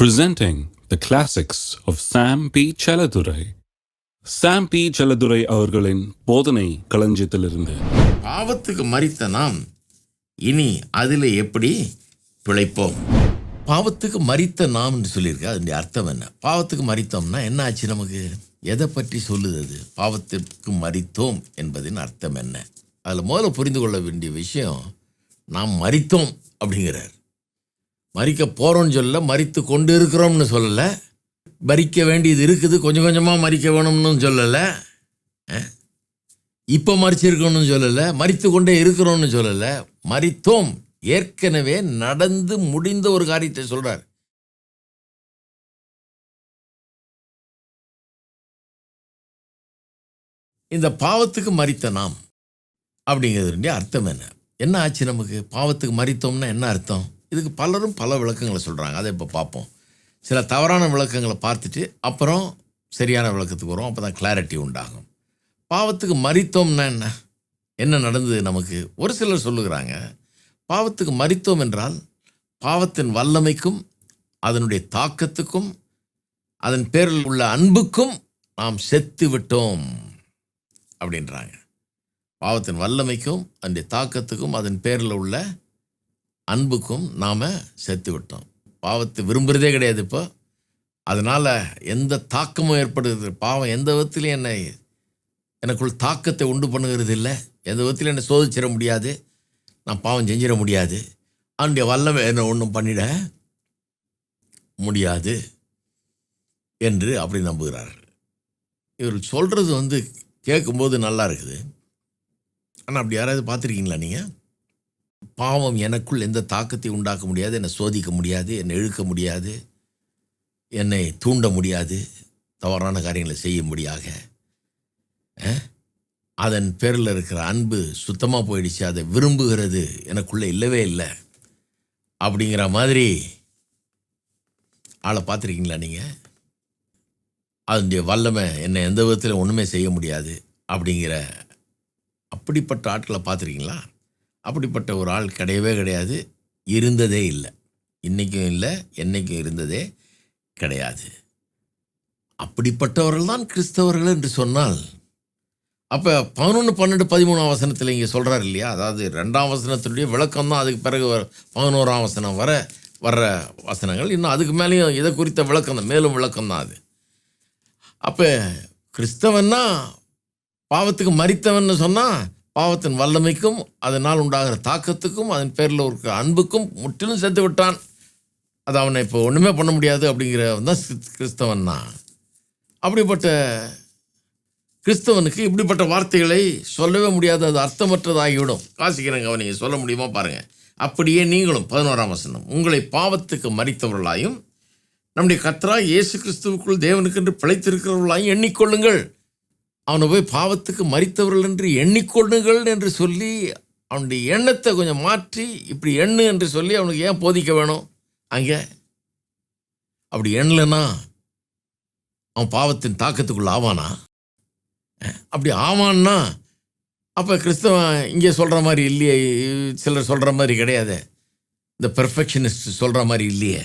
presenting the classics of Sam P. Chaladurai. Sam P. Chaladurai அவர்களின் போதனை களஞ்சியத்திலிருந்து. பாவத்துக்கு மறித்த நாம் இனி அதில் எப்படி பிழைப்போம்? பாவத்துக்கு மறித்த நாம் என்று சொல்லியிருக்கு அதனுடைய அர்த்தம் என்ன? பாவத்துக்கு மறித்தோம்னா என்ன ஆச்சு நமக்கு? எதை பற்றி சொல்லுது? அது பாவத்திற்கு மறித்தோம் என்பதின் அர்த்தம் என்ன? அதில் முதல்ல புரிந்து கொள்ள வேண்டிய விஷயம் நாம் மறித்தோம் அப்படிங்கிறார். மறிக்க போகிறோம்னு சொல்லல மறித்து கொண்டு இருக்கிறோம்னு சொல்லலை. மறிக்க வேண்டியது இருக்குது கொஞ்சம் கொஞ்சமாக மறிக்க வேணும்னு சொல்லலை. இப்போ மறிச்சிருக்கணும்னு சொல்லலை மறித்து கொண்டே இருக்கிறோம்னு சொல்லலை. மறித்தோம். ஏற்கனவே நடந்து முடிந்த ஒரு காரியத்தை சொல்கிறார் இந்த பாவத்துக்கு மறித்த நாம் அப்படிங்கிறதுடைய அர்த்தம் என்ன? என்ன ஆச்சு நமக்கு? பாவத்துக்கு மறித்தோம்னா என்ன அர்த்தம்? இதுக்கு பலரும் பல விளக்கங்களை சொல்கிறாங்க அதை இப்போ பார்ப்போம். சில தவறான விளக்கங்களை பார்த்துட்டு அப்புறம் சரியான விளக்கத்துக்கு வரும் அப்போ தான் கிளாரிட்டி உண்டாகும். பாவத்துக்கு மறித்தோம்னா என்ன? என்ன நடந்தது நமக்கு? ஒரு சிலர் சொல்லுகிறாங்க பாவத்துக்கு மறித்தோம் என்றால் பாவத்தின் வல்லமைக்கும் அதனுடைய தாக்கத்துக்கும் அதன் பேரில் உள்ள அன்புக்கும் நாம் செத்து விட்டோம். அப்படின்றாங்க. பாவத்தின் வல்லமைக்கும் அதனுடைய தாக்கத்துக்கும் அதன் பேரில் உள்ள அன்புக்கும் நாம் செத்து விட்டோம் பாவத்தை விரும்புகிறதே கிடையாது இப்போ. அதனால் எந்த தாக்கமும் ஏற்படுகிறது பாவம் எந்த விதத்துலையும் என்னை எனக்குள் தாக்கத்தை உண்டு பண்ணுகிறது இல்லை. எந்த விதத்திலும் என்னை சோதிச்சிட முடியாது. நான் பாவம் செஞ்சிட முடியாது. அவனுடைய வல்லமை என்ன ஒன்றும் பண்ணிட முடியாது என்று அப்படி நம்புகிறார்கள். இவர் சொல்கிறது வந்து கேட்கும்போது நல்லா இருக்குது. ஆனால் அப்படி யாராவது பார்த்துருக்கீங்களா நீங்கள் பாவம் எனக்குள் எந்த தாக்கத்தை உண்டாக்க முடியாது என்னை சோதிக்க முடியாது என்னை இழுக்க முடியாது என்னை தூண்ட முடியாது தவறான காரியங்களை செய்யும்படியாக அஹ், அதன் பேரில் இருக்கிற அன்பு சுத்தமாக போயிடுச்சு அதை விரும்புகிறது எனக்குள்ளே இல்லவே இல்லை. அப்படிங்கிற மாதிரி ஆளை பார்த்துருக்கீங்களா நீங்கள் அதனுடைய வல்லமை என்னை எந்த விதத்தில் ஒன்றுமே செய்ய முடியாது அப்படிங்கிற அப்படிப்பட்ட ஆட்களை பார்த்துருக்கீங்களா? அப்படிப்பட்ட ஒரு ஆள் கிடையவே கிடையாது. இருந்ததே இல்லை. இன்றைக்கும் இல்லை என்றைக்கும் இருந்ததே கிடையாது. அப்படிப்பட்டவர்கள் தான் கிறிஸ்தவர்கள் என்று சொன்னால் அப்போ பதினொன்று பன்னெண்டு பதிமூணாம் வசனத்தில் இங்கே சொல்கிறார் இல்லையா? அதாவது ரெண்டாம் வசனத்தினுடைய விளக்கம் தான். அதுக்கு பிறகு வர- பதினோராம் வசனம் வர வர்ற வசனங்கள். இன்னும் அதுக்கு மேலேயும் இதை குறித்த விளக்கம் தான். மேலும் விளக்கம் தான் அது. அப்போ கிறிஸ்தவன்னா பாவத்துக்கு மறித்தவன்னு சொன்னால் பாவத்தின் வல்லமைக்கும் அதனால் உண்டாகிற தாக்கத்துக்கும் அதன் பேரில் ஒரு அன்புக்கும் முற்றிலும் சேர்த்து விட்டான். அது அவனை இப்போ ஒன்றுமே பண்ண முடியாது அப்படிங்கிறவன் தான் கிறிஸ்- கிறிஸ்தவன் தான். அப்படிப்பட்ட கிறிஸ்தவனுக்கு இப்படிப்பட்ட வார்த்தைகளை சொல்லவே முடியாது அது அர்த்தமற்றதாகிவிடும். வாசிக்கிறேங்க அவனை சொல்ல முடியுமா பாருங்கள் அப்படியே நீங்களும் பதினோராம் வசனம் உங்களை பாவத்துக்கு மறித்தவர்களாயும் நம்முடைய கத்ரா இயேசு கிறிஸ்துவுக்குள் தேவனுக்கென்று பிழைத்திருக்கிறவர்களாயும் எண்ணிக்கொள்ளுங்கள். அவனை போய் பாவத்துக்கு மறித்தவர்கள் என்று எண்ணிக்கொள்ளுங்கள் என்று சொல்லி அவனுடைய எண்ணத்தை கொஞ்சம் மாற்றி இப்படி எண்ணு என்று சொல்லி அவனுக்கு ஏன் போதிக்க வேணும்? அங்கே. அப்படி எண்ணலைன்னா அவன் பாவத்தின் தாக்கத்துக்குள்ள ஆவானா? அப்படி ஆவான்னா அப்போ கிறிஸ்தவன் இங்கே சொல்கிற மாதிரி இல்லையே சிலர் சொல்கிற மாதிரி கிடையாது. இந்த பெர்ஃபெக்ஷனிஸ்ட் சொல்கிற மாதிரி இல்லையே.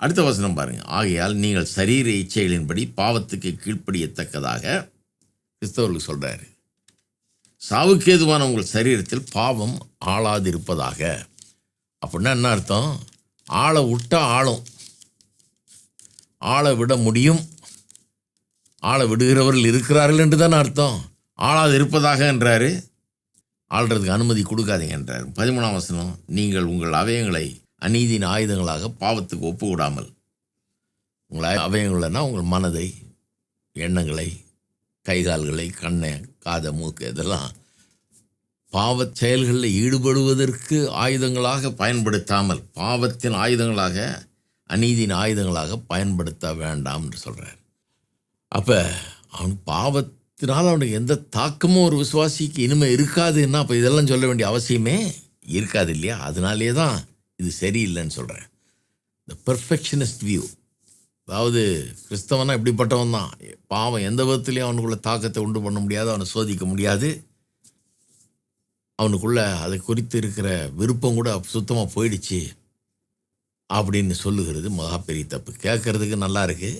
அடுத்த வசனம் பாருங்கள் ஆகையால் நீங்கள் சரீர இச்சைகளின்படி பாவத்துக்கு கீழ்ப்படியத்தக்கதாக கிறிஸ்தவர்களுக்கு சொல்கிறாரு சாவுக்கு ஏதுவான உங்கள் சரீரத்தில் பாவம் ஆளாதிருப்பதாக. அப்படின்னா என்ன அர்த்தம்? ஆளை விட்டால் ஆளும். ஆளை விட முடியும். ஆளை விடுகிறவர்கள் இருக்கிறார்கள் என்று தானே அர்த்தம். ஆளாது இருப்பதாக என்றாரு. ஆள்றதுக்கு அனுமதி கொடுக்காதீங்க என்றார். பதிமூணாம் வசனம் நீங்கள் உங்கள் அவயங்களை அநீதியின் ஆயுதங்களாக பாவத்துக்கு ஒப்பு விடாமல் உங்கள் அவயங்கள்னா உங்கள் மனதை எண்ணங்களை கைகால்களை கண்ணை காதை மூக்கு இதெல்லாம் பாவச் செயல்களில் ஈடுபடுவதற்கு ஆயுதங்களாக பயன்படுத்தாமல் பாவத்தின் ஆயுதங்களாக அநீதியின் ஆயுதங்களாக பயன்படுத்த வேண்டாம் என்று சொல்கிறார் அப்போ அவன் பாவத்தினால் அவனுக்கு எந்த தாக்கமும் ஒரு விசுவாசிக்கு இனிமே இருக்காதுன்னா அப்போ இதெல்லாம் சொல்ல வேண்டிய அவசியமே இருக்காது இல்லையா? அதனாலே தான் இது சரியில்லைன்னு சொல்கிறேன் த பர்ஃபெக்ஷனிஸ்ட் வியூ அதாவது கிறிஸ்தவனா இப்படிப்பட்டவன் தான். பாவம் எந்த விதத்துலையும் அவனுக்குள்ள தாக்கத்தை உண்டு பண்ண முடியாது அவனை சோதிக்க முடியாது. அவனுக்குள்ள அதை குறித்து இருக்கிற விருப்பம் கூட சுத்தமாக போயிடுச்சு அப்படின்னு சொல்லுகிறது மகா பெரிய தப்பு. கேட்கறதுக்கு நல்லா இருக்கு.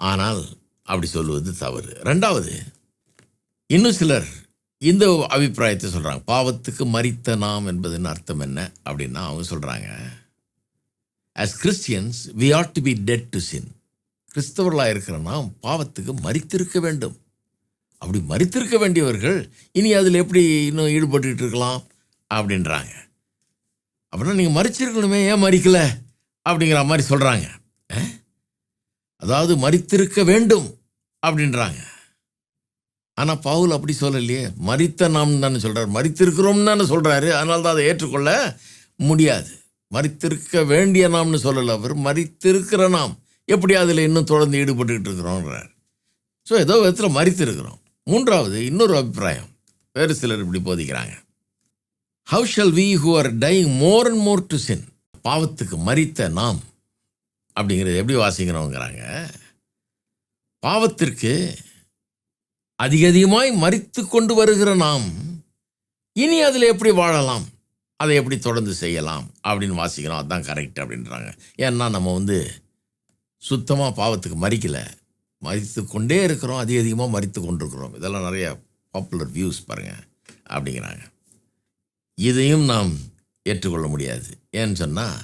ஆனால் அப்படி சொல்லுவது தவறு. ரெண்டாவது இன்னும் சிலர் இந்த அபிப்பிராயத்தை சொல்கிறாங்க பாவத்துக்கு மறித்த நாம் என்பதன் அர்த்தம் என்ன அப்படின்னா அவங்க சொல்கிறாங்க as Christians we ought to be dead to sin கிறிஸ்தவர்களாக இருக்கிற நாம் பாவத்துக்கு மறித்திருக்க வேண்டும். அப்படி மறித்திருக்க வேண்டியவர்கள் இனி அதில் எப்படி இன்னும் ஈடுபட்டுக்கிட்டு இருக்கலாம்? அப்படின்றாங்க. அப்படின்னா நீங்கள் மறிச்சிருக்கணுமே ஏன் மறிக்கல அப்படிங்கிற மாதிரி சொல்கிறாங்க அதாவது மறித்திருக்க வேண்டும் அப்படின்றாங்க. ஆனால் பவுல் அப்படி சொல்லலையே. மறித்த நாம் தானே சொல்கிறார் மறித்திருக்கிறோம் தானே சொல்கிறாரு அதனால தான் அதை ஏற்றுக்கொள்ள முடியாது. மறித்திருக்க வேண்டிய நாம்னு சொல்லலை அவர் மறித்திருக்கிற நாம். எப்படி அதில் இன்னும் தொடர்ந்து ஈடுபட்டுக்கிட்டு இருக்கிறோன்றார் ஸோ ஏதோ விதத்தில் மறித்திருக்கிறோம். மூன்றாவது இன்னொரு அபிப்பிராயம். வேறு சிலர் இப்படி போதிக்கிறாங்க. How shall we who are dying more and more to sin பாவத்துக்கு மறித்த நாம்? அப்படிங்கிறது எப்படி வாசிக்கிறோங்கிறாங்க? பாவத்திற்கு அதிக அதிகமாய் மறித்து கொண்டு வருகிற நாம் இனி அதில் எப்படி வாழலாம்? அதை எப்படி தொடர்ந்து செய்யலாம் அப்படின்னு வாசிக்கிறோம். அதுதான் கரெக்ட் அப்படின்றாங்க. ஏன்னா நம்ம வந்து சுத்தமாக பாவத்துக்கு மறிக்கலை. மறித்து கொண்டே இருக்கிறோம். அதிக அதிகமாக மறித்து கொண்டிருக்கிறோம் இதெல்லாம் நிறைய பாப்புலர் வியூஸ் பாருங்கள் அப்படிங்கிறாங்க. இதையும் நாம் ஏற்றுக்கொள்ள முடியாது. ஏன்னு சொன்னால்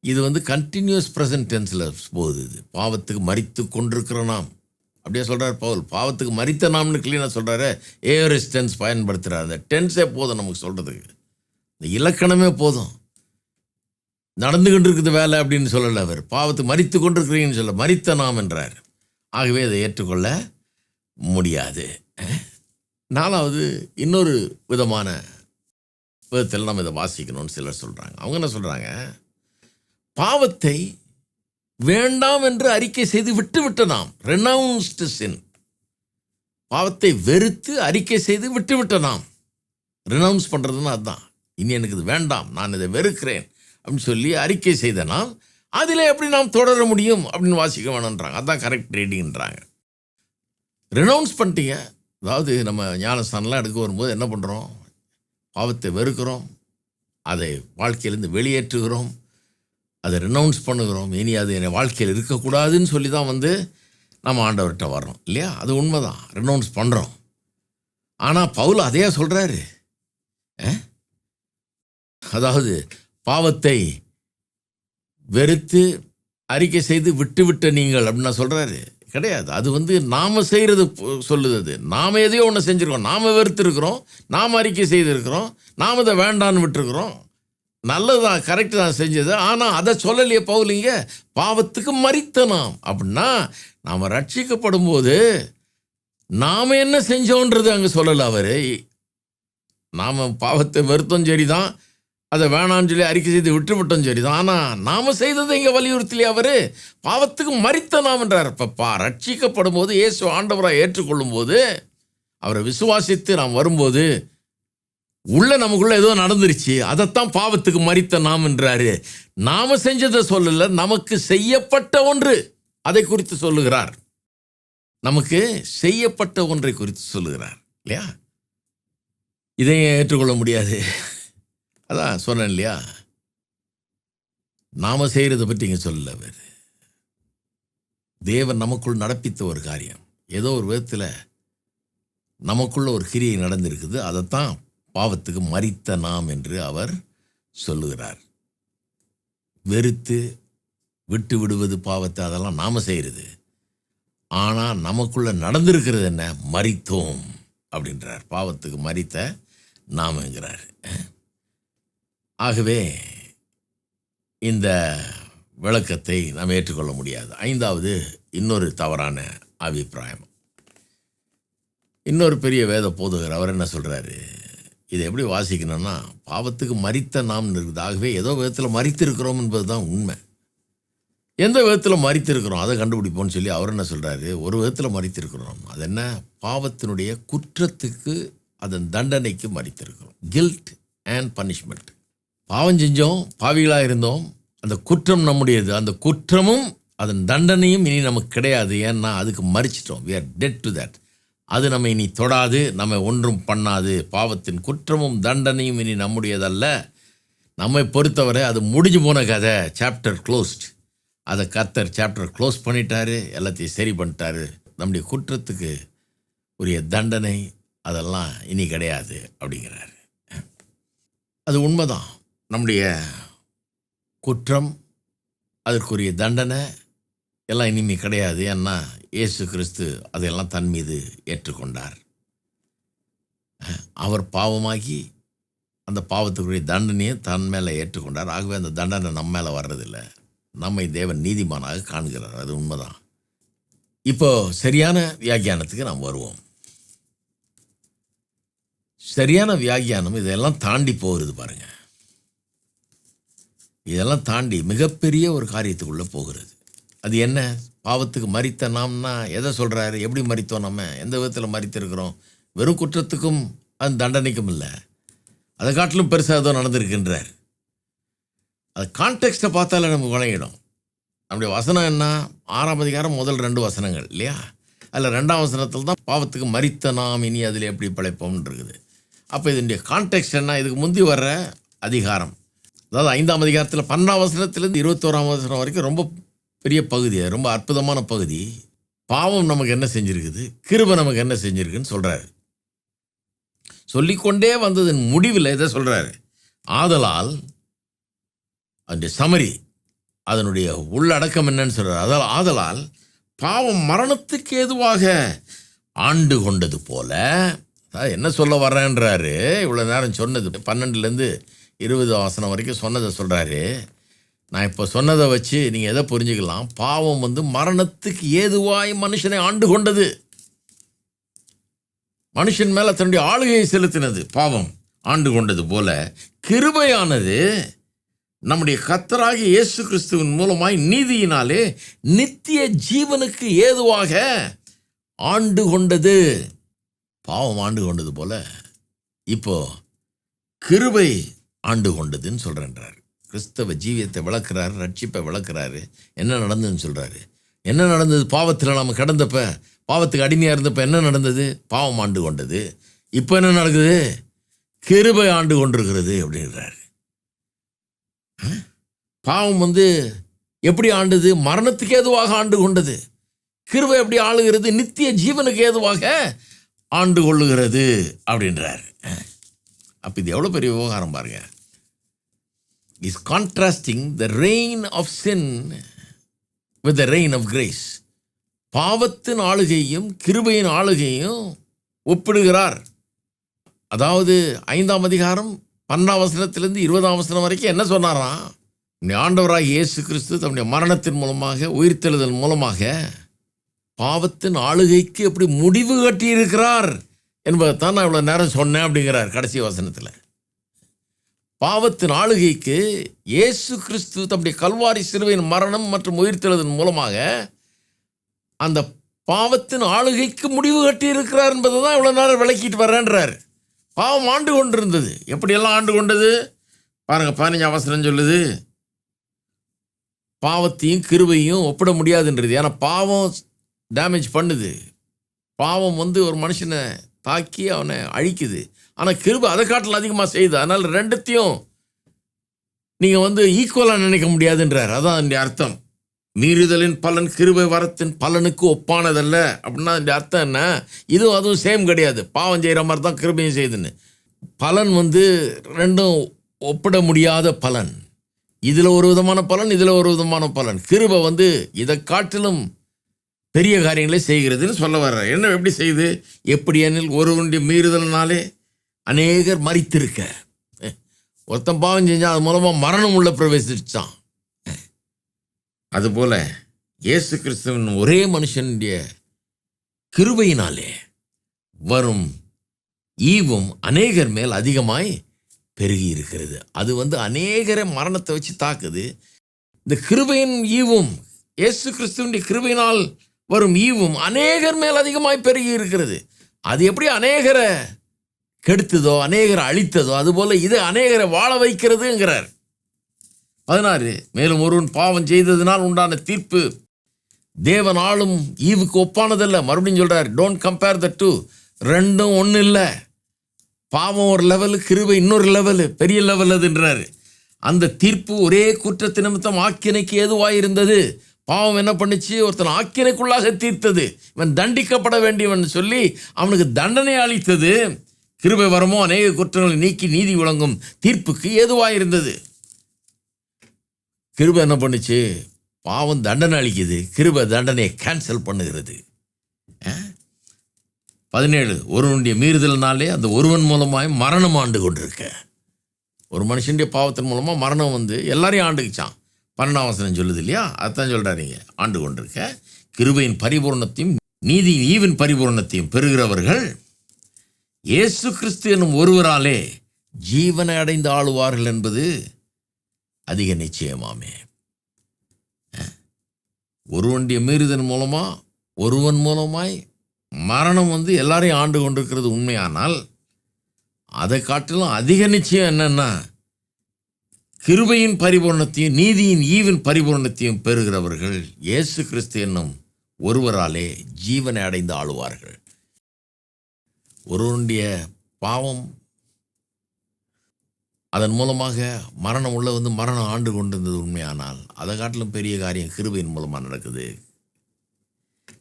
இது வந்து கண்டினியூஸ் ப்ரெசன்ட் டென்ஸில் போகுது இது. பாவத்துக்கு மறித்து கொண்டிருக்கிற நாம். அப்படியே சொல்கிறார் பவுல். பாவத்துக்கு மறித்த நாம்னு கிளீனாக சொல்கிறாரு ஏஆர்எஸ் டென்ஸ் பயன்படுத்துகிறார் அந்த டென்ஸே போதும் நமக்கு சொல்கிறதுக்கு இந்த இலக்கணமே போதும். நடந்து கொண்டிருக்குது வேலை அப்படின்னு சொல்லலை அவர். பாவத்தை மறித்து கொண்டிருக்கிறீங்கன்னு சொல்ல மறித்த நாம் என்றார். ஆகவே அதை ஏற்றுக்கொள்ள முடியாது. நாலாவது இன்னொரு விதமான விதத்தில் நம்ம இதை வாசிக்கணும்னு சிலர் சொல்கிறாங்க அவங்க என்ன சொல்கிறாங்க பாவத்தை வேண்டாம் என்று அறிக்கை செய்து விட்டு விட்ட நாம் ரெனவுன்ஸ்டு சின் பாவத்தை வெறுத்து அறிக்கை செய்து விட்டு விட்ட நாம் ரினவுன்ஸ் பண்ணுறதுன்னா அதுதான் இனி எனக்கு இது வேண்டாம் நான் இதை வெறுக்கிறேன் அப்படின்னு சொல்லி அறிக்கை செய்த நாம் அதில் எப்படி நாம் தொடர முடியும் அப்படின்னு வாசிக்க வேணுன்றாங்க. அதுதான் கரெக்ட் ரீடிங்ன்றாங்க ரினவுன்ஸ் பண்ணிட்டீங்க. அதாவது நம்ம ஞானஸ்தானம்லாம் எடுக்க வரும்போது என்ன பண்ணுறோம் பாவத்தை வெறுக்கிறோம். அதை வாழ்க்கையிலேருந்து வெளியேற்றுகிறோம். அதை ரினவுன்ஸ் பண்ணுகிறோம். இனி அது என் வாழ்க்கையில் இருக்கக்கூடாதுன்னு சொல்லி தான் வந்து நம்ம ஆண்டவர்கிட்ட வர்றோம் இல்லையா? அது உண்மைதான். ரினவுன்ஸ் பண்ணுறோம் ஆனால் பவுல் அதையே சொல்கிறாரு அதாவது பாவத்தை வெறுத்து அறிக்கை செய்து விட்டு விட்ட நீங்கள் அப்படின்னு சொல்கிறாரு கிடையாது. அது வந்து நாம் செய்கிறது சொல்லுது அது. நாம் எதையோ ஒன்று செஞ்சுருக்கோம். நாம் வெறுத்துருக்குறோம். நாம் அறிக்கை செய்திருக்கிறோம். நாம் இதை வேண்டான்னு விட்டுருக்குறோம். நல்லதுதான் கரெக்டு தான் செஞ்சது. ஆனால் அதை சொல்லலையே பவுலிங்க பாவத்துக்கு மறித்த நாம் அப்படின்னா நாம் ரட்சிக்கப்படும் போது நாம் என்ன செஞ்சோன்றது அங்கே சொல்லலை அவர். நாம் பாவத்தை வருத்தம் சரி தான் அதை வேணான்னு சொல்லி அறிக்கை செய்து விட்டுவிட்டோம் சரிதான் ஆனால் நாம் செய்ததை இங்கே வலியுறுத்தலையே அவர். பாவத்துக்கு மறித்த நாம் என்றார். இப்போ ரட்சிக்கப்படும் போது இயேசு ஆண்டவராக ஏற்றுக்கொள்ளும் போது அவரை விசுவாசித்து நாம் வரும்போது உள்ள நமக்குள்ள ஏதோ நடந்துருச்சு. அதைத்தான் பாவத்துக்கு மறித்த நாம் என்றாரு. நாம செஞ்சதை சொல்லல நமக்கு செய்யப்பட்ட ஒன்று. அதை குறித்து சொல்லுகிறார். நமக்கு செய்யப்பட்ட ஒன்றை குறித்து சொல்லுகிறார். இல்லையா? இதையும் ஏற்றுக்கொள்ள முடியாது. அதான் சொன்னேன் இல்லையா? நாம் செய்கிறத பற்றி இங்கே சொல்லல அவர் தேவன் நமக்குள் நடப்பித்த ஒரு காரியம். ஏதோ ஒரு விதத்தில் நமக்குள்ள ஒரு கிரியை நடந்திருக்குது. அதைத்தான் பாவத்துக்கு மறித்த நாம் என்று அவர் சொல்லுகிறார். வெறுத்து விட்டு விடுவது பாவத்தை அதெல்லாம் நாம் செய்கிறது ஆனால் நமக்குள்ள நடந்திருக்கிறது என்ன? மறித்தோம் அப்படின்றார். பாவத்துக்கு மறித்த நாமங்கிறார். ஆகவே இந்த விளக்கத்தை நாம் ஏற்றுக்கொள்ள முடியாது. ஐந்தாவது இன்னொரு தவறான அபிப்பிராயம். இன்னொரு பெரிய வேத போதுகர் அவர் என்ன சொல்கிறாரு இதை எப்படி வாசிக்கணும்னா பாவத்துக்கு மறித்த நாம் இருக்குது ஆகவே ஏதோ விதத்தில் மறித்திருக்கிறோம் என்பது தான் உண்மை. எந்த விதத்தில் மறித்திருக்கிறோம் அதை கண்டுபிடிப்போம்னு சொல்லி அவர் என்ன சொல்கிறாரு ஒரு விதத்தில் மறித்திருக்கிறோம். அது என்ன? பாவத்தினுடைய குற்றத்துக்கு அதன் தண்டனைக்கு மறித்திருக்கிறோம். கில்ட் அண்ட் பனிஷ்மெண்ட் பாவம் செஞ்சோம் பாவிகளாக இருந்தோம். அந்த குற்றம் நம்முடையது. அந்த குற்றமும் அதன் தண்டனையும் இனி நமக்கு கிடையாது. ஏன்னா அதுக்கு மறிச்சிட்டோம். We are dead to that அது நம்ம இனி தொடாது நம்ம ஒன்றும் பண்ணாது. பாவத்தின் குற்றமும் தண்டனையும் இனி நம்முடையதல்ல. நம்மை பொறுத்தவரை அது முடிஞ்சு போன கதை. சாப்டர் க்ளோஸ்ட் அதை கத்தர் சாப்டர் க்ளோஸ் பண்ணிட்டாரு. எல்லாத்தையும் சரி பண்ணிட்டாரு. நம்முடைய குற்றத்துக்கு உரிய தண்டனை அதெல்லாம் இனி கிடையாது அப்படிங்கிறாரு. அது உண்மைதான். நம்முடைய குற்றம் அதற்குரிய தண்டனை எல்லாம் இனிமே கிடையாது. ஏன்னா இயேசு கிறிஸ்து அதையெல்லாம் தன் மீது ஏற்றுக்கொண்டார். அவர் பாவமாகி அந்த பாவத்துக்குரிய தண்டனையை தன் மேலே ஏற்றுக்கொண்டார். ஆகவே அந்த தண்டனை நம்ம மேலே வர்றதில்லை. நம்மை தேவன் நீதிமானாக காண்கிறார். அது உண்மைதான். இப்போ சரியான வியாக்கியானத்துக்கு நாம் வருவோம். சரியான வியாக்கியானம் இதெல்லாம் தாண்டி போகிறது பாருங்கள் இதெல்லாம் தாண்டி மிகப்பெரிய ஒரு காரியத்துக்குள்ளே போகிறது. அது என்ன? பாவத்துக்கு மறித்த நாம்னா எதை சொல்கிறாரு எப்படி மறித்தோம் நம்ம? எந்த விதத்தில் மறித்திருக்கிறோம்? வெறும் குற்றத்துக்கும் அது தண்டனைக்கும் இல்லை. அதை காட்டிலும் பெருசாக ஏதோ நடந்திருக்கின்றார். அது கான்டெக்ட்டை பார்த்தாலே நமக்கு வழங்கிடும். நம்முடைய வசனம் என்ன? ஆறாம் அதிகாரம் முதல் ரெண்டு வசனங்கள் இல்லையா? அதில் ரெண்டாம் வசனத்தில் தான் பாவத்துக்கு மறித்த நாம் இனி அதில் எப்படி பிழைப்போம்னு இருக்குது அப்போ இதனுடைய கான்டெக்ட் என்ன? இதுக்கு முந்தி வர்ற அதிகாரம். அதாவது ஐந்தாம் அதிகாரத்தில் பன்னெண்டாம் வசனத்துலேருந்து இருபத்தோராம் வசனம் வரைக்கும் ரொம்ப பெரிய பகுதி ரொம்ப அற்புதமான பகுதி. பாவம் நமக்கு என்ன செஞ்சுருக்குது? கிருபை நமக்கு என்ன செஞ்சுருக்குன்னு சொல்கிறாரு சொல்லிக்கொண்டே வந்ததன் முடிவில் இதை சொல்கிறாரு ஆதலால் அதனுடைய சமரி அதனுடைய உள்ளடக்கம் என்னன்னு சொல்கிறார் அதால் ஆதலால் பாவம் மரணத்துக்கு ஏதுவாக ஆண்டு கொண்டது போல அதாவது என்ன சொல்ல வர்றேன்றாரு? இவ்வளோ நேரம் சொன்னது பன்னெண்டுலேருந்து இருபது ஆசனம் வரைக்கும் சொன்னதை சொல்கிறாரு நான் இப்போ சொன்னதை வச்சு நீங்கள் எதை புரிஞ்சுக்கலாம்? பாவம் வந்து மரணத்துக்கு ஏதுவாய் மனுஷனை ஆண்டு கொண்டது. மனுஷன் மேலே தன்னுடைய ஆளுகையை செலுத்தினது பாவம் ஆண்டு கொண்டது போல. கிருபையானது நம்முடைய கத்தராகி இயேசு கிறிஸ்துவின் மூலமாய் நீதியினாலே நித்திய ஜீவனுக்கு ஏதுவாக ஆண்டு கொண்டது. பாவம் ஆண்டு கொண்டது போல. இப்போ கிருபை ஆண்டு கொண்டதுன்னு சொல்கிறேன்றார் கிறிஸ்தவ ஜீவியத்தை விளக்குறாரு ரட்சிப்பை விளக்குறாரு என்ன நடந்ததுன்னு சொல்கிறாரு என்ன நடந்தது? பாவத்தில் நம்ம கிடந்தப்ப பாவத்துக்கு அடிமையாக இருந்தப்போ என்ன நடந்தது? பாவம் ஆண்டு கொண்டது. இப்போ என்ன நடக்குது? கிருபை ஆண்டு கொண்டிருக்கிறது அப்படின்றாரு பாவம் வந்து எப்படி ஆண்டுது? மரணத்துக்கு ஏதுவாக ஆண்டு கொண்டது. கிருபை எப்படி ஆளுகிறது? நித்திய ஜீவனுக்கு ஏதுவாக ஆண்டு கொள்ளுகிறது அப்படின்றாரு. அப்போ இது எவ்வளோ பெரிய விவகாரம் பாருங்கள் is contrasting the reign of sin with the reign of grace பாவத்தின் ஆளுகையும் கிருபையின் ஆளுகையும் ஒப்பிடுகிறார். அதாவது ஐந்தாம் அதிகாரம் பன்னெண்டாம் வசனத்திலிருந்து இருபதாம் வசனம் வரைக்கும் என்ன சொன்னாராம்? ஆண்டவராக இயேசு கிறிஸ்து தன்னுடைய மரணத்தின் மூலமாக உயிர்த்தெழுதல் மூலமாக பாவத்தின் ஆளுகைக்கு எப்படி முடிவு கட்டியிருக்கிறார் என்பதைத்தான் நான் இவ்வளோ நேரம் சொன்னேன் அப்படிங்கிறார் கடைசி வசனத்தில். பாவத்தின் ஆளுகைக்கு இயேசு கிறிஸ்து தம்முடைய கல்வாரி சிறுவையின் மரணம் மற்றும் உயிர்த்தெழுதன் மூலமாக அந்த பாவத்தின் ஆளுகைக்கு முடிவு கட்டியிருக்கிறார் என்பதை தான் இவ்வளோ நேரம் விளக்கிட்டு வரேன்றார் பாவம் ஆண்டு கொண்டிருந்தது. எப்படியெல்லாம் ஆண்டு கொண்டது? பாருங்கள் பதினஞ்சு அவசரம் சொல்லுது. பாவத்தையும் கிருவையும் ஒப்பிட முடியாதுன்றது. ஏன்னா பாவம் டேமேஜ் பண்ணுது. பாவம் வந்து ஒரு மனுஷனை தாக்கி அவனை அழிக்குது. ஆனால் கிருபை அதை காட்டில் அதிகமாக செய்யுது அதனால் ரெண்டுத்தையும் நீங்கள் வந்து ஈக்குவலாக நினைக்க முடியாதுன்றார். அதான் அந்த அர்த்தம். மீறுதலின் பலன் கிருபை வரத்தின் பலனுக்கு ஒப்பானதல்ல. அப்படின்னா அந்த அர்த்தம் என்ன? இதுவும் அதுவும் சேம் கிடையாது. பாவம் செய்கிற மாதிரி தான் கிருபையும் செய்யுதுன்னு பலன் வந்து ரெண்டும் ஒப்பிட முடியாத பலன். இதில் ஒரு விதமான பலன் இதில் ஒரு விதமான பலன். கிருபை வந்து இதை காட்டிலும் பெரிய காரியங்களை செய்கிறதுன்னு சொல்ல வர்றார். என்ன எப்படி செய்யுது எப்படி எனில் ஒருவனுடைய மீறுதல்னாலே அநேகர் மறித்திருக்க ஒருத்தன் பாவம் செஞ்சான் அது மூலமாக மரணம் உள்ள பிரவேசிச்சான். அதுபோல் அதுபோல இயேசு கிறிஸ்துவின் ஒரே மனுஷனுடைய கிருபையினாலே வரும் ஈவும் அநேகர் மேல் அதிகமாய் பெருகி இருக்கிறது அது வந்து அநேகரை மரணத்தை வச்சு தாக்குது. இந்த கிருபையின் ஈவும் இயேசு கிறிஸ்துவனுடைய கிருபையினால் வரும் ஈவும் அநேகர் மேல் அதிகமாய் பெருகி இருக்கிறது அது எப்படி அநேகரை கெடுத்ததோ அநேகரை அழித்ததோ அதுபோல் இது அநேகரை வாழ வைக்கிறதுங்கிறார். பதினாறு மேலும் ஒருவன் பாவம் செய்ததினால் உண்டான தீர்ப்பு. தேவன் ஆளும் ஈவுக்கு ஒப்பானதல்ல. மறுபடியும் சொல்கிறார் டோன்ட் கம்பேர் த டூ ரெண்டும் ஒன்றும் இல்லை பாவம் ஒரு லெவலு கிருவை இன்னொரு லெவலு பெரிய லெவல் அதுன்றாரு. அந்த தீர்ப்பு ஒரே குற்றத்து நிமித்தம் ஆக்கினைக்கு ஏதுவாயிருந்தது. பாவம் என்ன பண்ணுச்சு? ஒருத்தன் ஆக்கினைக்குள்ளாக தீர்த்தது. இவன் தண்டிக்கப்பட வேண்டியவன் சொல்லி அவனுக்கு தண்டனை அளித்தது. கிருபை வரமோ? அநேக குற்றங்களை நீக்கி நீதி வழங்கும் தீர்ப்புக்கு ஏதுவாக இருந்தது கிருபை என்ன பண்ணுச்சு? பாவம் தண்டனை அளிக்குது. கிருபை தண்டனையை கேன்சல் பண்ணுகிறது. பதினேழு ஒருவனுடைய மீறுதல்னாலே அந்த ஒருவன் மூலமாய் மரணம் ஆண்டு கொண்டிருக்க. ஒரு மனுஷனுடைய பாவத்தின் மூலமாக மரணம் வந்து எல்லாரையும் ஆண்டுக்குச்சான். பன்னெண்டாவசனம் சொல்லுது இல்லையா? அதான் சொல்கிறாருங்க ஆண்டு கொண்டிருக்க. கிருபையின் பரிபூர்ணத்தையும் நீதியின் ஈவின் பரிபூர்ணத்தையும் பெறுகிறவர்கள் இயேசு கிறிஸ்து என்னும் ஒருவராலே ஜீவனை அடைந்து ஆளுவார்கள் என்பது அதிக நிச்சயமாமே. ஒருவனுடைய மீறுதன் மூலமாக ஒருவன் மூலமாய் மரணம் வந்து எல்லாரையும் ஆண்டு கொண்டிருக்கிறது உண்மையானால் அதை காட்டிலும் அதிக நிச்சயம் என்னென்னா கிருபையின் பரிபூர்ணத்தையும் நீதியின் ஈவின் பரிபூர்ணத்தையும் பெறுகிறவர்கள் இயேசு கிறிஸ்து என்னும் ஒருவராலே ஜீவனை அடைந்து ஆளுவார்கள். ஒருவனுடைய பாவம் அதன் மூலமாக மரணம் உள்ள வந்து மரணம் ஆண்டு கொண்டிருந்தது உண்மையானால் அதை காட்டிலும் பெரிய காரியம் கிருபையின் மூலமாக நடக்குது.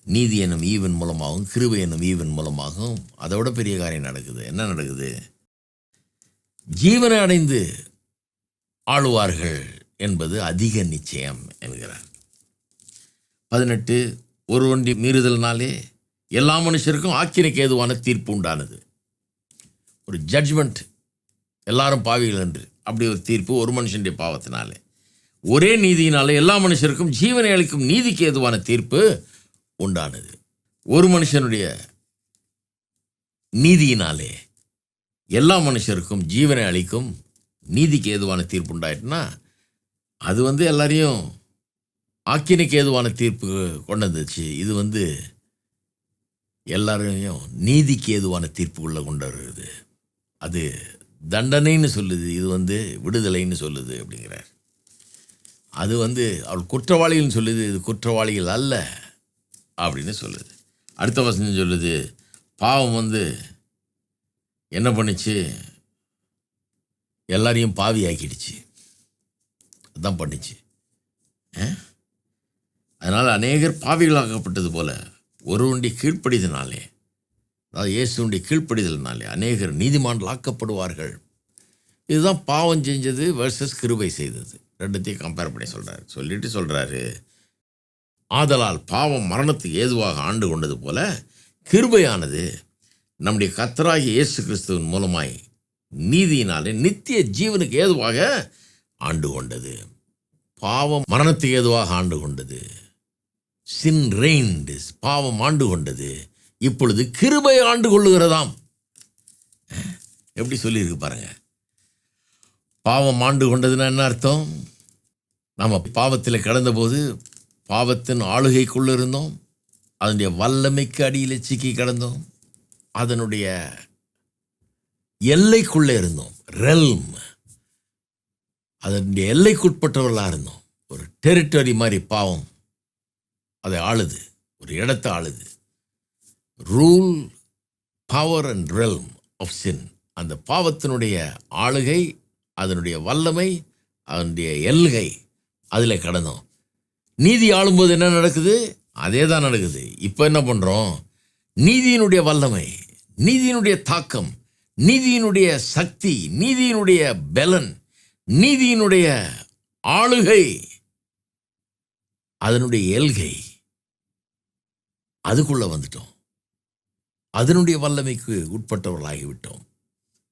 நீதி என்னும் ஈவன் மூலமாகவும் கிருபை என்னும் ஈவன் மூலமாகவும் அதை விட பெரிய காரியம் நடக்குது. என்ன நடக்குது? ஜீவனை அடைந்து ஆளுவார்கள் என்பது அதிக நிச்சயம் என்கிறார். பதினெட்டு ஒருவண்டி மீறுதல்னாலே எல்லா மனுஷருக்கும் ஆக்கினைக்கு ஏதுவான தீர்ப்பு உண்டானது. ஒரு ஜட்ஜ்மெண்ட் எல்லாரும் பாவிகள் என்று. அப்படி ஒரு தீர்ப்பு ஒரு மனுஷனுடைய பாவத்தினாலே. ஒரே நீதியினாலே எல்லா மனுஷருக்கும் ஜீவனை அளிக்கும் நீதிக்கு ஏதுவான தீர்ப்பு உண்டானது. ஒரு மனுஷனுடைய நீதியினாலே எல்லா மனுஷருக்கும் ஜீவனை அளிக்கும் நீதிக்கு ஏதுவான தீர்ப்பு உண்டாயிட்டுனா அது வந்து எல்லாரையும் ஆக்கினைக்கு ஏதுவான தீர்ப்பு கொண்டு வந்துச்சு இது வந்து எல்லாரையும் நீதிக்கு ஏதுவான தீர்ப்புக்குள்ளே கொண்டு வருது அது தண்டனைன்னு சொல்லுது இது வந்து விடுதலைன்னு சொல்லுது அப்படிங்கிறார். அது வந்து அவள் குற்றவாளிகள்னு சொல்லுது இது குற்றவாளிகள் அல்ல அப்படின்னு சொல்லுது. அடுத்த வசனம் சொல்லுது பாவம் வந்து என்ன பண்ணுச்சு? எல்லாரையும் பாவி ஆக்கிடுச்சு அதான் பண்ணுச்சு. அதனால் அநேகர் பாவிகளாக்கப்பட்டது போல் ஒருவனுடைய கீழ்ப்படிதனாலே அதாவது இயேசுடைய கீழ்ப்படிதல்னாலே அநேகர் நீதிமான்கள் ஆக்கப்படுவார்கள் இதுதான் பாவம் செஞ்சது வர்சஸ் கிருபை செய்தது. ரெண்டுத்தையும் கம்பேர் பண்ணி சொல்கிறார் சொல்லிட்டு சொல்கிறாரு ஆதலால் பாவம் மரணத்துக்கு ஏதுவாக ஆண்டு கொண்டது போல கிருபையானது நம்முடைய கத்தராகிய இயேசு கிறிஸ்துவின் மூலமாய் நீதியினாலே நித்திய ஜீவனுக்கு ஏதுவாக ஆண்டு கொண்டது. பாவம் மரணத்துக்கு ஏதுவாக ஆண்டு கொண்டது. சின் ரெயின்டு பாவம் ஆண்டு கொண்டது. இப்பொழுது கிருபை ஆண்டு கொள்ளுகிறதாம். எப்படி சொல்லியிருக்கு பாருங்க. பாவம் ஆண்டு கொண்டதுன்னா என்ன அர்த்தம்? நம்ம பாவத்தில் கடந்தபோது பாவத்தின் ஆளுகைக்குள்ள இருந்தோம். அதனுடைய வல்லமைக்கு அடியில் சிக்கி கிடந்தோம். அதனுடைய எல்லைக்குள்ளே இருந்தோம். ரெல்ம் அதனுடைய எல்லைக்குட்பட்டவர்களாக இருந்தோம். ஒரு டெரிட்டரி மாதிரி பாவம். அதை ஆளுது ஒரு இடத்தை ஆளுது. Rule power and realm of sin அந்த பாவத்தினுடைய ஆளுகை அதனுடைய வல்லமை அதனுடைய எல்கை அதில் கடந்தோம். நீதி ஆளும்போது என்ன நடக்குது? அதே தான் நடக்குது. இப்போ என்ன பண்ணுறோம் நீதியினுடைய வல்லமை நீதியினுடைய தாக்கம் நீதியினுடைய சக்தி நீதியினுடைய பலன் நீதியினுடைய ஆளுகை அதனுடைய எல்கை. அதுக்குள்ளே வந்துட்டோம். அதனுடைய வல்லமைக்கு உட்பட்டவர்களாகிவிட்டோம்.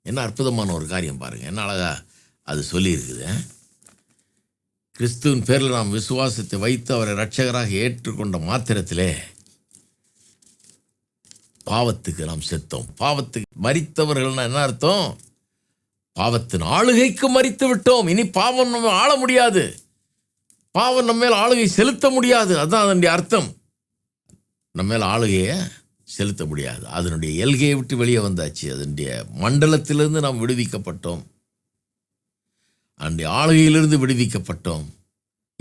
என்ன அற்புதமான ஒரு காரியம் பாருங்கள் என்ன அழகா அது சொல்லியிருக்குது. கிறிஸ்துவின் பேரில் நாம் விசுவாசத்தை வைத்து அவரை ரட்சகராக ஏற்றுக்கொண்ட மாத்திரத்திலே பாவத்துக்கு நாம் செத்தோம். பாவத்துக்கு மறித்தவர்கள்னா என்ன அர்த்தம்? பாவத்தின் ஆளுகைக்கு மறித்து விட்டோம். இனி பாவம் நம்ம ஆள முடியாது. பாவம் நம்ம மேல் ஆளுகை செலுத்த முடியாது. அதுதான் அதனுடைய அர்த்தம். நம்ம மேல் ஆளுகையை செலுத்த முடியாது. அதனுடைய எல்கையை விட்டு வெளியே வந்தாச்சு. அதனுடைய மண்டலத்திலிருந்து நாம் விடுவிக்கப்பட்டோம். அதனுடைய ஆளுகையிலிருந்து விடுவிக்கப்பட்டோம்.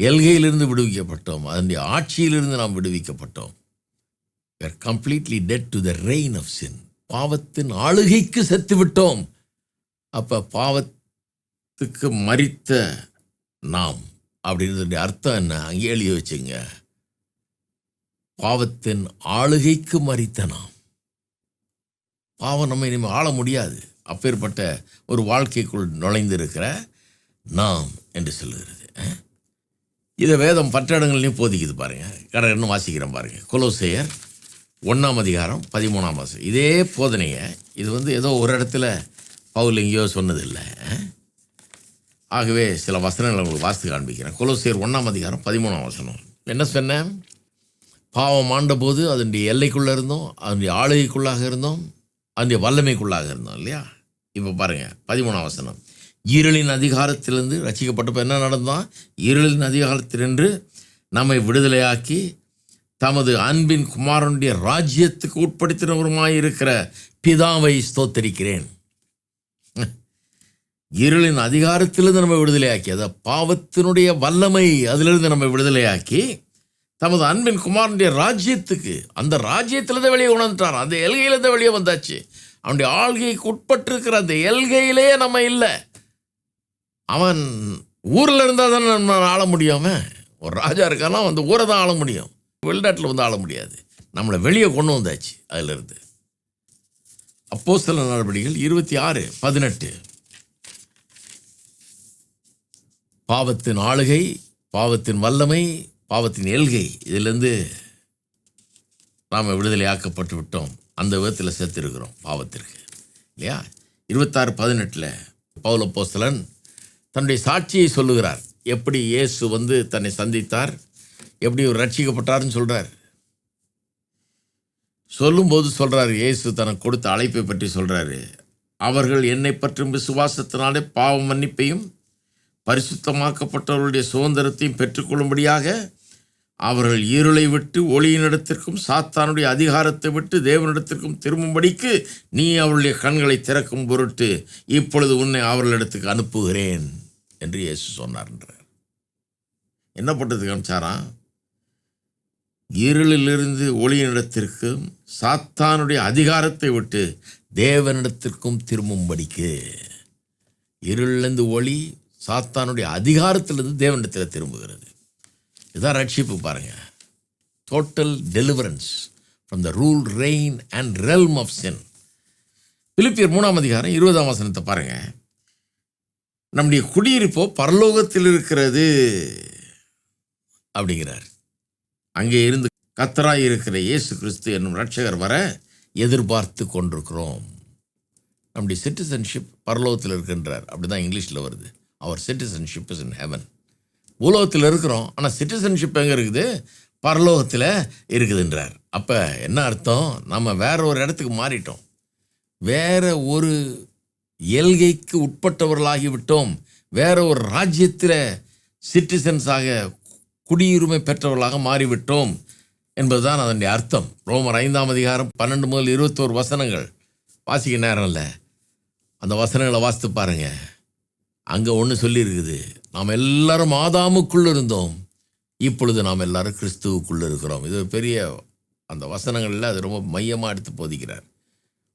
எல்கையிலிருந்து விடுவிக்கப்பட்டோம். அதனுடைய ஆட்சியிலிருந்து நாம் விடுவிக்கப்பட்டோம். Are completely dead to the reign of sin பாவத்தின் ஆளுகைக்கு செத்து விட்டோம். அப்போ பாவத்துக்கு மறித்த நாம் அப்படின்றதுடைய அர்த்தம் என்ன? அங்கே எழுதி வச்சுங்க. பாவத்தின் ஆளுகைக்கு மறித்த நாம் பாவம் நம்ம இனிமேல் ஆள முடியாது. அப்பேற்பட்ட ஒரு வாழ்க்கைக்குள் நுழைந்திருக்கிற நாம் என்று சொல்லுகிறது. இதை வேதம் பற்ற இடங்கள்லையும் போதிக்குது பாருங்கள் கடை இன்னும் வாசிக்கிறேன் பாருங்கள் குலோசையர் ஒன்றாம் அதிகாரம் பதிமூணாம் மாதம் இதே போதனையை இது வந்து ஏதோ ஒரு இடத்துல பவுல் எங்கேயோ சொன்னதில்லை. ஆகவே சில வசனங்களை உங்களுக்கு வாசித்து காண்பிக்கிறேன். கொலோசையர் ஒன்றாம் அதிகாரம் பதிமூணாம் வசனம். என்ன சொன்னேன்? பாவம் ஆண்டபோது அதனுடைய எல்லைக்குள்ளே இருந்தோம் அதனுடைய ஆளுகைக்குள்ளாக இருந்தோம் அதனுடைய வல்லமைக்குள்ளாக இருந்தோம் இல்லையா? இப்போ பாருங்கள் பதிமூணாம் வசனம். இருளின் அதிகாரத்திலிருந்து ரசிக்கப்பட்டப்போ என்ன நடந்தோம் இருளின் அதிகாரத்திலிருந்து நம்மை விடுதலையாக்கி தமது அன்பின் குமாரனுடைய ராஜ்யத்துக்கு உட்படுத்தினவருமாயிருக்கிற பிதாவை ஸ்தோத்தரிக்கிறேன். இருளின் அதிகாரத்திலிருந்து நம்ம விடுதலையாக்கி அதை பாவத்தினுடைய வல்லமை அதிலிருந்து நம்ம விடுதலையாக்கி தமது அன்பின் குமாரனுடைய ராஜ்யத்துக்கு அந்த ராஜ்யத்திலிருந்து வெளியே உணர்ந்துட்டான் அந்த எல்கையிலிருந்து வெளியே வந்தாச்சு. அவனுடைய ஆள்கைக்கு உட்பட்டிருக்கிற அந்த எல்கையிலேயே நம்ம இல்லை. அவன் ஊரில் இருந்தால் தானே நம்ம ஆள முடியாம? ஒரு ராஜா இருக்கானா அந்த ஊரை தான் ஆள முடியும். வெளிநாட்டில் வந்து ஆள முடியாது. நம்மளை வெளியே கொண்டு வந்தாச்சு அதிலிருந்து. அப்போ சில நடவடிக்கைகள் இருபத்தி ஆறு பதினெட்டு. பாவத்தின் ஆளுகை பாவத்தின் வல்லமை பாவத்தின் எல்கை இதிலிருந்து நாம் விடுதலையாக்கப்பட்டு விட்டோம். அந்த விதத்தில் சேர்த்துருக்கிறோம் பாவத்திற்கு. இல்லையா? இருபத்தாறு பதினெட்டில் பவுல போஸ்தலன் தன்னுடைய சாட்சியை சொல்லுகிறார். எப்படி இயேசு வந்து தன்னை சந்தித்தார்? எப்படி அவர் ரட்சிக்கப்பட்டார்னு சொல்கிறார் சொல்லும்போது சொல்கிறார் இயேசு தனக்கு கொடுத்த அழைப்பை பற்றி சொல்கிறாரு அவர்கள் என்னை பற்றும் விசுவாசத்தினாலே பாவ மன்னிப்பையும் பரிசுத்தமாக்கப்பட்டவர்களுடைய சுதந்திரத்தையும் பெற்றுக்கொள்ளும்படியாக அவர்கள் இருளை விட்டு ஒளியினிடத்திற்கும் சாத்தானுடைய அதிகாரத்தை விட்டு தேவனிடத்திற்கும் திரும்பும்படிக்கு நீ அவருடைய கண்களை திறக்கும் பொருட்டு இப்பொழுது உன்னை அவர்களிடத்துக்கு அனுப்புகிறேன் என்று இயேசு சொன்னார் என்றார். என்ன பட்டதுக்கு அனுப்பிச்சாராம் இருளிலிருந்து ஒளியினிடத்திற்கும் சாத்தானுடைய அதிகாரத்தை விட்டு தேவனிடத்திற்கும் திரும்பும்படிக்கு. இருளிலிருந்து ஒளி சாத்தானுடைய அதிகாரத்திலிருந்து தேவனிடத்தில் திரும்புகிறது. இதான் ரட்சிப்பு பாருங்கள் total deliverance from the rule reign and realm of sin பிலிப்பியர் மூணாம் அதிகாரம் இருபதாம் வசனத்தை பாருங்கள் நம்முடைய குடியிருப்போ பரலோகத்தில் இருக்கிறது அப்படிங்கிறார். அங்கே இருந்து கத்தராய் இருக்கிற இயேசு கிறிஸ்து என்னும் ரட்சகர் வர எதிர்பார்த்து கொண்டிருக்கிறோம். நம்முடைய சிட்டிசன்ஷிப் பரலோகத்தில் இருக்கின்றார். அப்படி தான் இங்கிலீஷில் வருது. Our citizenship is in heaven பூலோகத்தில் இருக்கிறோம் ஆனால் சிட்டிசன்ஷிப் எங்கே இருக்குது? பரலோகத்தில் இருக்குதுன்றார். அப்போ என்ன அர்த்தம்? நம்ம வேற ஒரு இடத்துக்கு மாறிட்டோம். வேற ஒரு எல்கைக்கு உட்பட்டவர்களாகிவிட்டோம் வேற ஒரு ராஜ்யத்தில் சிட்டிசன்ஸாக குடியுரிமை பெற்றவர்களாக மாறிவிட்டோம் என்பதுதான் அதனுடைய அர்த்தம். ரோமர் ஐந்தாம் அதிகாரம் பன்னெண்டு முதல் இருபத்தோரு வசனங்கள். வாசிக்க நேரம் இல்லை. அந்த வசனங்களை வாசித்து பாருங்கள் அங்கே ஒன்று சொல்லியிருக்குது. நாம் எல்லாரும் ஆதாமுக்குள்ள இருந்தோம். இப்பொழுது நாம் எல்லாரும் கிறிஸ்துவுக்குள்ளே இருக்கிறோம். இது ஒரு பெரிய அந்த வசனங்களில் அது ரொம்ப மையமாக எடுத்து போதிக்கிறார்.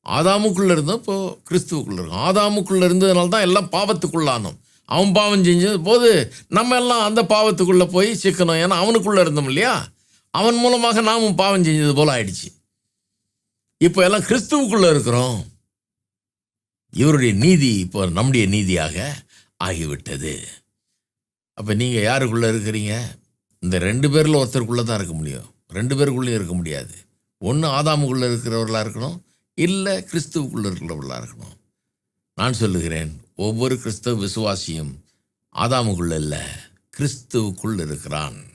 ஆதாமுக்குள்ளே இருந்தோம் இப்போது கிறிஸ்துவுக்குள்ளே இருக்கோம். ஆதாமுக்குள்ளே இருந்ததுனால தான் எல்லாம் பாவத்துக்குள்ளானோம். அவன் பாவம் செஞ்சது போது நம்ம எல்லாம் அந்த பாவத்துக்குள்ளே போய் சிக்கணும் ஏன்னா அவனுக்குள்ளே இருந்தோம் இல்லையா? அவன் மூலமாக நாமும் பாவம் செஞ்சது போல் ஆயிடுச்சு. இப்போ எல்லாம் கிறிஸ்துவுக்குள்ளே இருக்கிறோம். இவருடைய நீதி இப்போ நம்முடைய நீதியாக ஆகிவிட்டது. அப்போ நீங்கள் யாருக்குள்ளே இருக்கிறீங்க? இந்த ரெண்டு பேரில் ஒருத்தருக்குள்ளே தான் இருக்க முடியும். ரெண்டு பேருக்குள்ளேயும் இருக்க முடியாது. ஒன்று ஆதாமுக்குள்ளே இருக்கிறவர்களாக இருக்கணும். இல்லை கிறிஸ்துவுக்குள்ளே இருக்கிறவர்களாக இருக்கணும். நான் சொல்லுகிறேன் ஒவ்வொரு கிறிஸ்தவ விசுவாசியும் ஆதாமுக்குள்ளே இல்லை கிறிஸ்துவுக்குள் இருக்கிறான்.